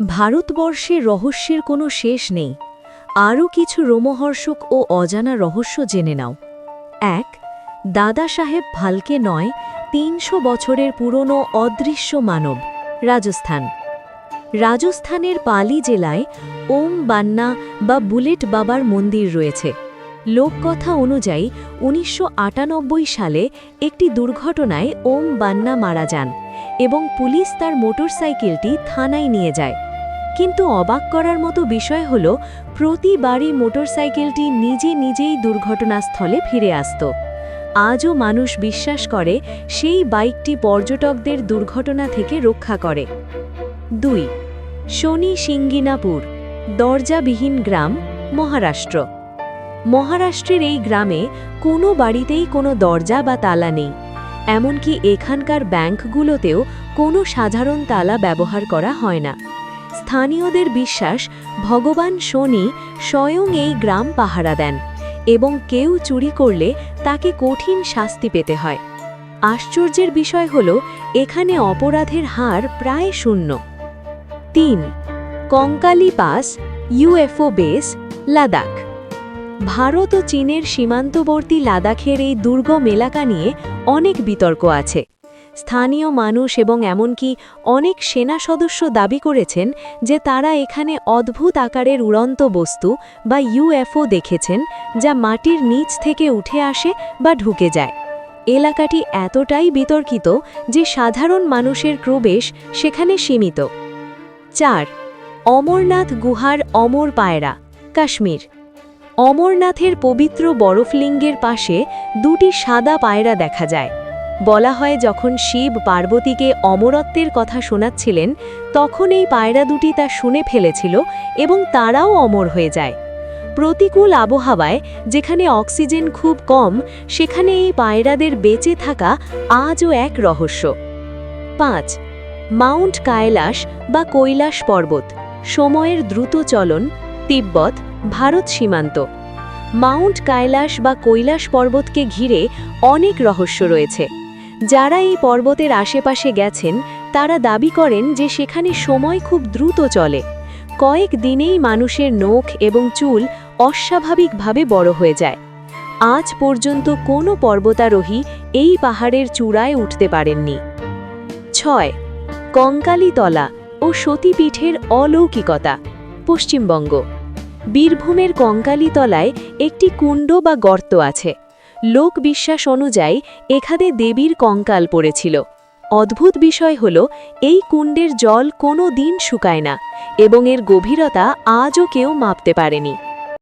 ভারতবর্ষে রহস্যের কোনো শেষ নেই। আরও কিছু রোমহর্ষক ও অজানা রহস্য জেনে নাও। এক, দাদা সাহেব ভালকে নয়, তিনশো বছরের পুরনো অদৃশ্য মানব, রাজস্থান। রাজস্থানের পালি জেলায় ওম বান্না বা বুলেট বাবার মন্দির রয়েছে। লোককথা অনুযায়ী উনিশশো আটানব্বই সালে একটি দুর্ঘটনায় ওম বান্না মারা যান এবং পুলিশ তার মোটরসাইকেলটি থানায় নিয়ে যায়। কিন্তু অবাক করার মতো বিষয় হল, প্রতিবারই মোটরসাইকেলটি নিজে নিজেই দুর্ঘটনাস্থলে ফিরে আসত। আজও মানুষ বিশ্বাস করে, সেই বাইকটি পর্যটকদের দুর্ঘটনা থেকে রক্ষা করে। দুই, শনি সিঙ্গিনাপুর, দরজাবিহীন গ্রাম, মহারাষ্ট্র। মহারাষ্ট্রের এই গ্রামে কোনো বাড়িতেই কোনো দরজা বা তালা নেই। এমনকি এখানকার ব্যাংকগুলোতেও কোনো সাধারণ তালা ব্যবহার করা হয় না। স্থানীয়দের বিশ্বাস ভগবান শনি স্বয়ং এই গ্রাম পাহারা দেন এবং কেউ চুরি করলে তাকে কঠিন শাস্তি পেতে হয়। আশ্চর্যের বিষয় হল, এখানে অপরাধের হার প্রায় শূন্য। তিন, কঙ্কালি pass UFO base, Ladakh. Bharat ও চীনের সীমান্তবর্তী লাদাখের এই দুর্গম এলাকা নিয়ে অনেক বিতর্ক আছে। স্থানীয় মানুষ এবং এমনকি অনেক সেনা সদস্য দাবি করেছেন যে তারা এখানে অদ্ভুত আকারের উড়ন্ত বস্তু বা ইউএফও দেখেছেন যা মাটির নিচ থেকে উঠে আসে বা ঢুকে যায়। এলাকাটি এতটাই বিতর্কিত যে সাধারণ মানুষের প্রবেশ সেখানে সীমিত। চার, অমরনাথ গুহার অমর পায়রা, কাশ্মীর। অমরনাথের পবিত্র বরফলিঙ্গের পাশে দুটি সাদা পায়রা দেখা যায়। বলা হয়, যখন শিব পার্বতীকে অমরত্বের কথা শোনাচ্ছিলেন, তখন এই পায়রা দুটি তা শুনে ফেলেছিল এবং তারাও অমর হয়ে যায়। প্রতিকূল আবহাওয়ায়, যেখানে অক্সিজেন খুব কম, সেখানে এই পায়রাদের বেঁচে থাকা আজও এক রহস্য। পাঁচ, মাউন্ট কায়লাস বা কৈলাস পর্বত, সময়ের দ্রুত চলন, তিব্বত, ভারত সীমান্ত। মাউন্ট কায়লাস বা কৈলাস পর্বতকে ঘিরে অনেক রহস্য রয়েছে। যারা এই পর্বতের আশেপাশে গেছেন, তারা দাবি করেন যে সেখানে সময় খুব দ্রুত চলে। কয়েক দিনেই মানুষের নখ এবং চুল অস্বাভাবিকভাবে বড় হয়ে যায়। আজ পর্যন্ত কোনো পর্বতারোহী এই পাহাড়ের চূড়ায় উঠতে পারেননি। ছয়, কঙ্কালীতলা ও সতীপীঠের অলৌকিকতা, পশ্চিমবঙ্গ। বীরভূমের কঙ্কালীতলায় একটি কুণ্ড বা গর্ত আছে। লোক বিশ্বাস অনুযায়ী এখানে দেবীর কঙ্কাল পড়েছিল। অদ্ভুত বিষয় হল, এই কুণ্ডের জল কোনো দিন শুকায় না এবং এর গভীরতা আজও কেউ মাপতে পারেনি।